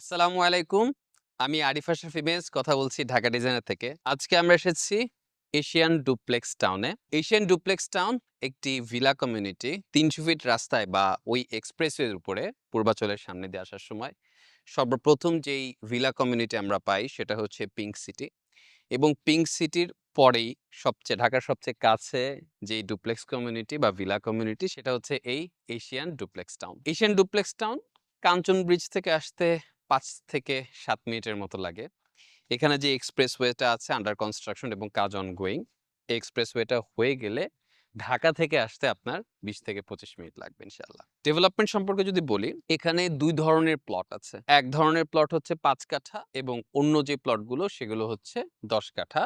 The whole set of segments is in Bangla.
আসসালামু আলাইকুম। আমি আরিফ ইমেজ, কথা বলছি ঢাকা ডিজাইনার থেকে। আজকে আমরা এসেছি এশিয়ান ডুপ্লেক্স টাউনে এশিয়ান ডুপ্লেক্স টাউন একটি ভিলা কমিউনিটি তিনশো ফিট রাস্তায় বা ওই এক্সপ্রেসওয়ের উপরে, পূর্বাচলের সামনে দিয়ে আসার সময়। সর্বপ্রথম যেই ভিলা কমিউনিটি আমরা পাই, সেটা হচ্ছে পিঙ্ক সিটি এবং পিঙ্ক সিটির পরেই সবচেয়ে, ঢাকার সবচেয়ে কাছে যেই ডুপ্লেক্স কমিউনিটি বা ভিলা কমিউনিটি সেটা হচ্ছে এই Asian duplex town Asian duplex town Kanchan bridge থেকে আসতে পাঁচ থেকে সাত মিনিটের মতো লাগে। এখানে যে এক্সপ্রেসওয়েটা আছে আন্ডার কনস্ট্রাকশন এবং কাজ অন গোয়িং এই এক্সপ্রেসওয়েটা হয়ে গেলে ঢাকা থেকে আসতে আপনার বিশ থেকে পঁচিশ মিনিট লাগবে ইনশাল্লাহ ডেভেলপমেন্ট সম্পর্কে যদি বলি, এখানে দুই ধরনের প্লট আছে। এক ধরনের প্লট হচ্ছে পাঁচ কাঠা এবং অন্য যে প্লটগুলো সেগুলো হচ্ছে দশ কাঠা।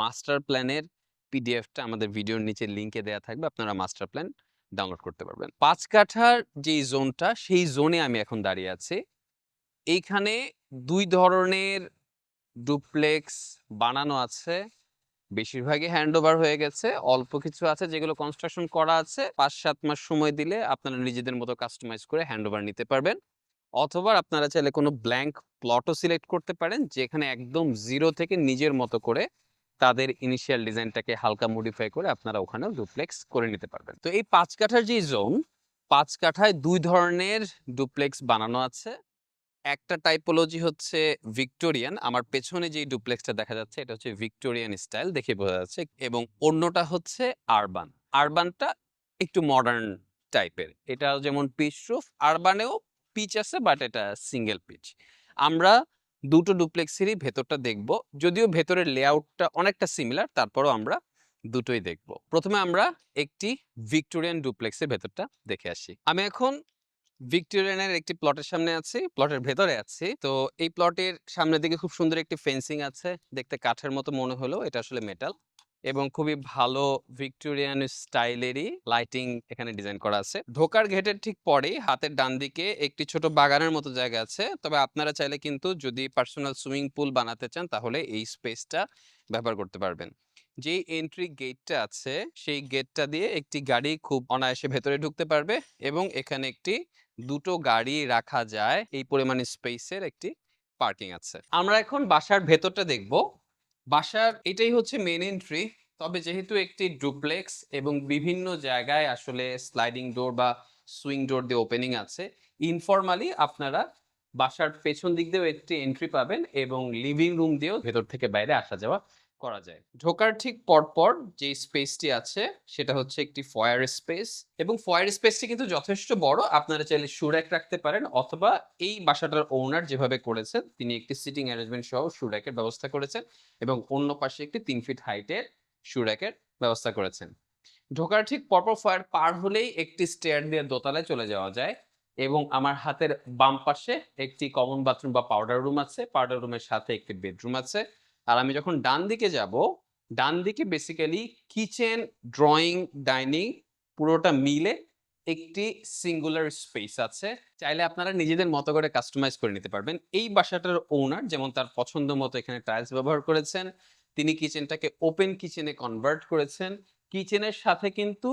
মাস্টার প্ল্যানের পিডিএফটা আমাদের ভিডিওর নিচে লিঙ্কে দেওয়া থাকবে, আপনারা মাস্টার প্ল্যান ডাউনলোড করতে পারবেন। পাঁচ কাঠার যেই জোনটা সেই জোনে আমি এখন দাঁড়িয়ে আছি। এইখানে দুই ধরনের ডুপ্লেক্স বানানো আছে। বেশিরভাগই হ্যান্ড ওভার হয়ে গেছে। অল্প কিছু আছে যেগুলো কনস্ট্রাকশন করা আছে। পাঁচ সাত মাস সময় দিলে আপনারা নিজেদের মতো কাস্টমাইজ করে হ্যান্ড ওভার নিতে পারবেন। অথবা আপনারা চাইলে কোনো ব্ল্যাঙ্ক প্লটও সিলেক্ট করতে পারেন, যেখানে একদম জিরো থেকে নিজের মতো করে তাদের ইনিশিয়াল ডিজাইনটাকে হালকা মডিফাই করে আপনারা ওখানেও ডুপ্লেক্স করে নিতে পারবেন। তো এই পাঁচ কাঠার যে জোন, পাঁচ কাঠায় দুই ধরনের ডুপ্লেক্স বানানো আছে। একটা টাইপোলজি হচ্ছে ভিক্টোরিয়ান আমার পেছনে যে ডুপ্লেক্সটা দেখা যাচ্ছে, এটা হচ্ছে ভিক্টোরিয়ান স্টাইল দেখে বোঝা যাচ্ছে। এবং অন্যটা হচ্ছে আরবান আরবানটা একটু মডার্ন টাইপের এটা যেমন পিচ রুফ আরবানেও পিচ আছে বাট এটা সিঙ্গেল পিচ আমরা দুটো ডুপ্লেক্সেরই ভেতরটা দেখব। যদিও ভেতরের লেআউটটা অনেকটা সিমিলার তারপরও আমরা দুটোই দেখব। প্রথমে আমরা একটি ভিক্টোরিয়ান ডুপ্লেক্সের ভেতরটা দেখে আসি। আমি এখন ভিক্টোরিয়ানের একটি প্লটের সামনে আছি, প্লটের ভেতরে আছি। তো এই প্লটের সামনের দিকে খুব সুন্দর একটি ফেন্সিং আছে, দেখতে কাঠের মতো মনে হলো এটা আসলে মেটাল এবং খুবই ভালো ভিক্টোরিয়ান স্টাইলেরই লাইটিং এখানে ডিজাইন করা আছে। ঢোকার গেটের ঠিক পরেই হাতের ডান দিকে একটি ছোট বাগানের মতো জায়গা আছে। তবে আপনারা চাইলে কিন্তু যদি পার্সোনাল সুইমিং পুল বানাতে চান তাহলে এই স্পেসটা ব্যবহার করতে পারবেন। যে এন্ট্রি গেটটা আছে, সেই গেটটা দিয়ে একটি গাড়ি খুব অনায়াসে ভেতরে ঢুকতে পারবে এবং এখানে একটি দুটো গাড়ি রাখা যায় এই পরিমাণ স্পেসের একটি পার্কিং আছে। আমরা এখন বাসার ভেতরটা দেখব। বাসার এটাই হচ্ছে মেন এন্ট্রি তবে যেহেতু একটি ডুপ্লেক্স এবং বিভিন্ন জায়গায় আসলে স্লাইডিং ডোর বা সুইং ডোর দিয়ে ওপেনিং আছে ইনফরমালি আপনারা বাসার পেছন দিক দিয়েও একটি এন্ট্রি পাবেন এবং লিভিং রুম দিয়েও ভেতর থেকে বাইরে আসা যাওয়া করা যায়। ঢোকার ঠিক পরপর যে স্পেসটি আছে, সেটা হচ্ছে একটি ফয়ার স্পেস এবং ফয়ার স্পেসটি কিন্তু যথেষ্ট বড়। আপনারা চাইলে শু র্যাক রাখতে পারেন অথবা এই বাসাটার ওনার যেভাবে করেছেন, তিনি একটি সিটিং অ্যারেঞ্জমেন্ট সহ শু র্যাকের ব্যবস্থা করেছেন এবং অন্য পাশে একটি তিন ফিট হাইটের শু র্যাকের ব্যবস্থা করেছেন। ঢোকার ঠিক পরপর ফয়ার পার হলেই একটি স্টেয়ার দিয়ে দোতলায় চলে যাওয়া যায় এবং আমার হাতের বাম পাশে একটি কমন বাথরুম বা পাউডার রুম আছে। পাউডার রুমের সাথে একটি বেডরুম আছে। আর আমি যখন ডান দিকে যাব, ডান দিকে বেসিক্যালি কিচেন ড্রয়িং ডাইনিং পুরোটা মিলে একটি সিঙ্গুলার স্পেস আছে। চাইলে আপনারা নিজেদের মতো করে কাস্টমাইজ করে নিতে পারবেন। এই বাসাটার ওনার যেমন তার পছন্দ মতো এখানে টাইলস ব্যবহার করেছেন, তিনি কিচেনটাকে ওপেন কিচেনে কনভার্ট করেছেন। কিচেনের সাথে কিন্তু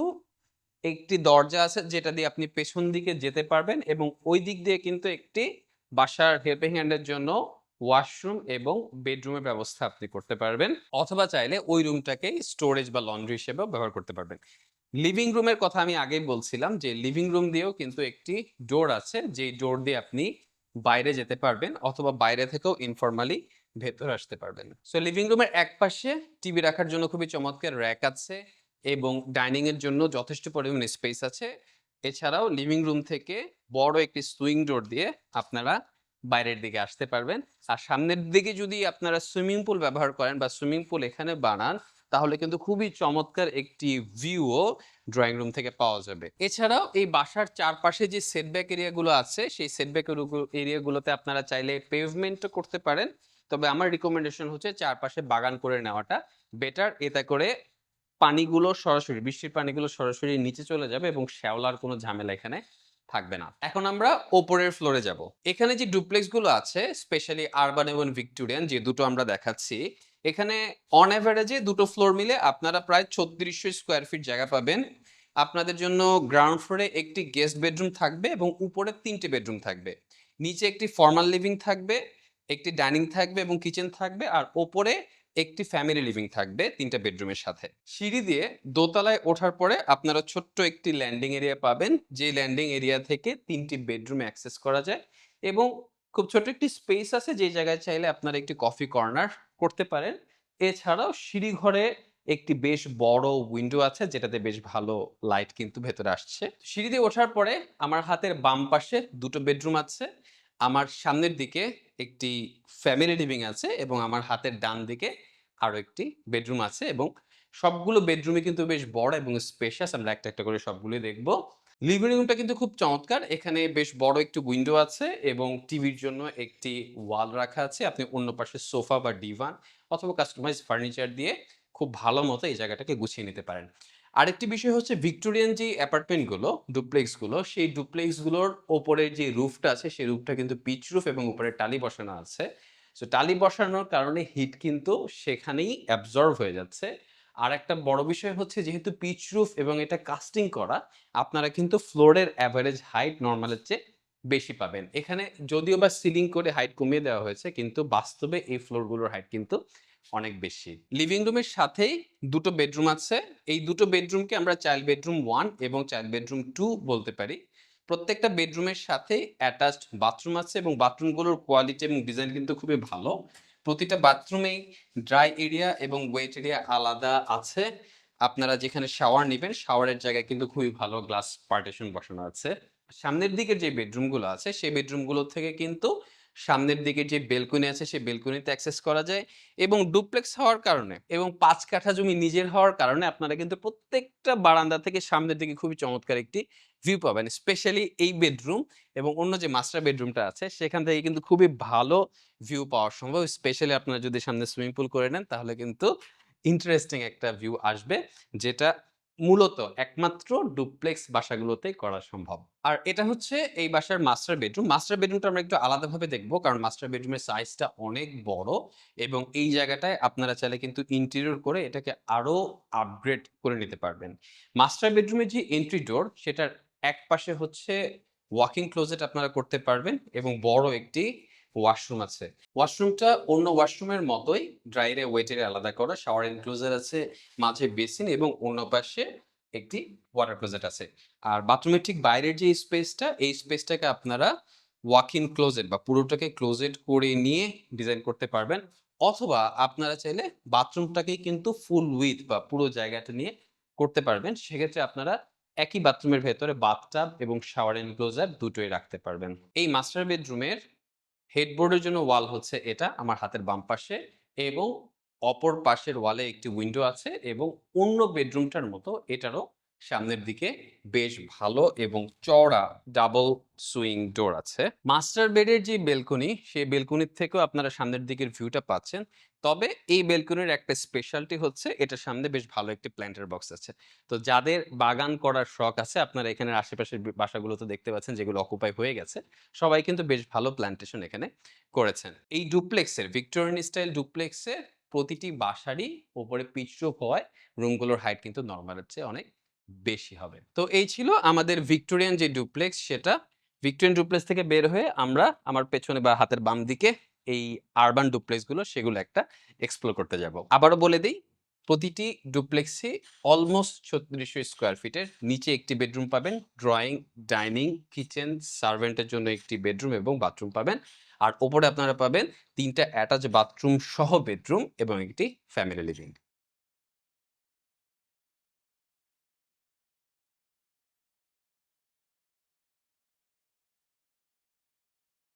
একটি দরজা আছে যেটা দিয়ে আপনি পেছন দিকে যেতে পারবেন এবং ওই দিক দিয়ে কিন্তু একটি বাসার হেল্পিং হ্যান্ডের জন্য ওয়াশরুম এবং বেডরুমের ব্যবস্থা আপনি করতে পারবেন, অথবা চাইলে ওই রুমটাকে স্টোরেজ বা লন্ড্রি হিসেবেও ব্যবহার করতে পারবেন। লিভিং রুমের কথা আমি আগেই বলছিলাম যে, লিভিং রুম দিয়েও কিন্তু একটি ডোর আছে, যেই ডোর দিয়ে আপনি বাইরে যেতে পারবেন অথবা বাইরে থেকেও ইনফরমালি ভেতর আসতে পারবেন। সো লিভিং রুমের এক পাশে টিভি রাখার জন্য খুবই চমৎকার র্যাক আছে এবং ডাইনিং এর জন্য যথেষ্ট পরিমাণে স্পেস আছে। এছাড়াও লিভিং রুম থেকে বড় একটি সুইং ডোর দিয়ে আপনারা বাইরের দিকে আসতে পারবেন। আর সামনের দিকে যদি আপনারা সুইমিং পুল ব্যবহার করেন বা সুইমিং পুল এখানে বানান, তাহলে কিন্তু খুবই চমৎকার একটি ভিউও ড্রয়িং রুম থেকে পাওয়া যাবে। এছাড়াও এই বাসার চারপাশে যে সেটব্যাক এরিয়াগুলো আছে, সেই সেটব্যাক এরিয়াগুলোতে আপনারা চাইলে পেভমেন্টও করতে পারেন। তবে আমার রিকমেন্ডেশন হচ্ছে চারপাশে বাগান করে নেওয়াটা। বেটার এতে করে পানিগুলো সরাসরি, বৃষ্টির পানিগুলো সরাসরি নিচে চলে যাবে এবং শ্যাওলার কোনো ঝামেলা এখানে থাকবে না। এখন আমরা ওপরের ফ্লোরে যাব। এখানে যে ডুপ্লেক্সগুলো আছে স্পেশালি আরবান এবং ভিক্টোরিয়ান যে দুটো আমরা দেখাচ্ছি, এখানে অন অ্যাভারেজে দুটো ফ্লোর মিলে আপনারা প্রায় ছত্রিশশো স্কোয়ার ফিট জায়গা পাবেন। আপনাদের জন্য গ্রাউন্ড ফ্লোরে একটি গেস্ট বেডরুম থাকবে এবং উপরে তিনটে বেডরুম থাকবে। নিচে একটি ফর্মাল লিভিং থাকবে, একটি ডাইনিং থাকবে এবং কিচেন থাকবে, আর ওপরে একটি ফ্যামিলি লিভিং থাকবে তিনটা বেডরুমের সাথে। সিঁড়ি দিয়ে দোতলায় ওঠার পরে আপনারা ছোট্ট একটি ল্যান্ডিং এরিয়া পাবেন, যে ল্যান্ডিং এরিয়া থেকে তিনটি বেডরুম অ্যাক্সেস করা যায় এবং খুব ছোট একটি স্পেস আছে, যে জায়গায় চাইলে আপনারা একটি কফি কর্নার করতে পারেন। এছাড়াও সিঁড়ি ঘরে একটি বেশ বড় উইন্ডো আছে, যেটাতে বেশ ভালো লাইট কিন্তু ভেতরে আসছে। সিঁড়ি দিয়ে ওঠার পরে আমার হাতের বাম পাশে দুটো বেডরুম আছে। আমার সামনের দিকে একটি ফ্যামিলি লিভিং আছে এবং আমার হাতের ডান দিকে আরও একটি বেডরুম আছে এবং সবগুলো বেডরুমে কিন্তু বেশ বড় এবং স্পেশাস আমরা একটা একটা করে সবগুলোই দেখব। লিভিং রুমটা কিন্তু খুব চমৎকার। এখানে বেশ বড় একটি উইন্ডো আছে এবং টিভির জন্য একটি ওয়াল রাখা আছে। আপনি অন্য পাশে সোফা বা ডিভান অথবা কাস্টমাইজ ফার্নিচার দিয়ে খুব ভালো মতো এই জায়গাটাকে গুছিয়ে নিতে পারেন। আরেকটি বিষয় হচ্ছে ভিক্টোরিয়ান যে অ্যাপার্টমেন্টগুলো, ডুপ্লেক্সগুলো, সেই ডুপ্লেক্সগুলোর ওপরের যে রুফটা আছে, সেই রুফটা কিন্তু পিচ রুফ এবং উপরে টালি বসানো আছে। সো টালি বসানোর কারণে হিট কিন্তু সেখানেই অ্যাবজর্ব হয়ে যাচ্ছে। আর একটা বড় বিষয় হচ্ছে যেহেতু পিচ রুফ এবং এটা কাস্টিং করা, আপনারা কিন্তু ফ্লোরের অ্যাভারেজ হাইট নর্মালের চেয়ে বেশি পাবেন। এখানে যদিও বা সিলিং করে হাইট কমিয়ে দেওয়া হয়েছে, কিন্তু বাস্তবে এই ফ্লোরগুলোর হাইট কিন্তু অনেক বেশি। লিভিং রুমের সাথেই দুটো বেডরুম আছে। এই দুটো বেডরুমকে আমরা চাইল্ড বেডরুম ওয়ান এবং চাইল্ড বেডরুম টু বলতে পারি। প্রত্যেকটা বেডরুমের সাথে অ্যাটাচড বাথরুম আছে এবং বাথরুমগুলোর কোয়ালিটি এবং ডিজাইন কিন্তু খুবই ভালো। প্রতিটা বাথরুমেই ড্রাই এরিয়া এবং ওয়েট এরিয়া আলাদা আছে। আপনারা যেখানে শাওয়ার নেবেন শাওয়ারের জায়গায় কিন্তু খুবই ভালো গ্লাস পার্টিশন বসানো আছে। সামনের দিকের যে বেডরুমগুলো আছে, সেই বেডরুমগুলো থেকে কিন্তু সামনের দিকে যে বেলকনি আছে, সেই বেলকনিতে অ্যাক্সেস করা যায় এবং ডুপ্লেক্স হওয়ার কারণে এবং পাঁচ কাঠা জমি নিজের হওয়ার কারণে আপনারা কিন্তু প্রত্যেকটা বারান্দা থেকে সামনের দিকে খুবই চমৎকার একটি ভিউ পাবেন স্পেশালি এই বেডরুম এবং অন্য যে মাস্টার বেডরুমটা আছে, সেখান থেকে কিন্তু খুবই ভালো ভিউ পাওয়া সম্ভব স্পেশালি আপনারা যদি সামনে সুইমিং পুল করে নেন, তাহলে কিন্তু ইন্টারেস্টিং একটা ভিউ আসবে, যেটা মূলত একমাত্র ডুপ্লেক্স বাসাগুলোতেই করা সম্ভব। আর এটা হচ্ছে এই বাসার মাস্টার বেডরুম মাস্টার বেডরুমটা আমরা একটু আলাদাভাবে দেখব, কারণ মাস্টার বেডরুমের সাইজটা অনেক বড় এবং এই জায়গাটায় আপনারা চাইলে কিন্তু ইন্টেরিয়র করে এটাকে আরও আপগ্রেড করে নিতে পারবেন। মাস্টার বেডরুমের যে এন্ট্রি ডোর সেটার এক পাশে হচ্ছে ওয়াকিং ক্লোজেট আপনারা করতে পারবেন এবং বড় একটি ওয়াশরুম আছে। ওয়াশরুমটা অন্য ওয়াশরুমের মতোই ড্রাইরে ওয়েটের আলাদা করা শাওয়ার এনক্লোজার আছে, মাঝে বেসিন এবং অন্য পাশে একটি ওয়াটার ক্লোজেট আছে। আর বাথরুমের ঠিক বাইরের যে স্পেসটা এই স্পেসটাকে আপনারা ওয়াক ইন ক্লোজেট বা পুরোটাকে ক্লোজেট করে নিয়ে ডিজাইন করতে পারবেন। অথবা আপনারা চাইলে বাথরুমটাকেই কিন্তু ফুল উইথ বা পুরো জায়গাটা নিয়ে করতে পারবেন। সেক্ষেত্রে আপনারা একই বাথরুমের ভেতরে বাথটাব এবং শাওয়ার এনক্লোজার দুটোই রাখতে পারবেন। এই মাস্টার বেডরুমের হেডবোর্ডের জন্য ওয়াল হচ্ছে এটা আমার হাতের বাম পাশে এবং অপর পাশের ওয়ালে একটি উইন্ডো আছে এবং অন্য বেডরুমটার মতো এটারও সামনের দিকে বেশ ভালো এবং চওড়া ডাবল সুইং ডোর আছে। মাস্টার বেডের যে বেলকনি সেই বেলকনির থেকেও আপনারা সামনের দিকের ভিউটা পাচ্ছেন। তবে এই বেলকনির একটা স্পেশালটি হচ্ছে এটার সামনে বেশ ভালো একটি প্ল্যান্টার বক্স আছে। তো যাদের বাগান করার শখ আছে, আপনারা এখানে আশেপাশের বি- বাসাগুলোতে দেখতে পাচ্ছেন যেগুলো অকুপাই হয়ে গেছে, সবাই কিন্তু বেশ ভালো প্ল্যান্টেশন এখানে করেছেন। এই ডুপ্লেক্সের ভিক্টোরিয়ান স্টাইল ডুপ্লেক্সের প্রতিটি বাসারই উপরে পিচরুপ হওয়ায় রুমগুলোর হাইট কিন্তু নর্মালের চেয়ে অনেক বেশি হবে। তো এই ছিল আমাদের ভিক্টোরিয়ান যে ডুপ্লেক্স সেটা ভিক্টোরিয়ান ডুপ্লেক্স থেকে বের হয়ে আমরা আমার পেছনে বা হাতের বাম দিকে এই আরবান ডুপ্লেক্সগুলো সেগুলো একটা এক্সপ্লোর করতে যাব। আবারও বলে দিই, প্রতিটি ডুপ্লেক্সে অলমোস্ট ছত্রিশশো স্কোয়ার ফিটের নিচে একটি বেডরুম পাবেন। ড্রয়িং ডাইনিং কিচেন সার্ভেন্টের জন্য একটি বেডরুম এবং বাথরুম পাবেন। আর ওপরে আপনারা পাবেন তিনটা অ্যাটাচ বাথরুম সহ বেডরুম এবং একটি ফ্যামিলি লিভিং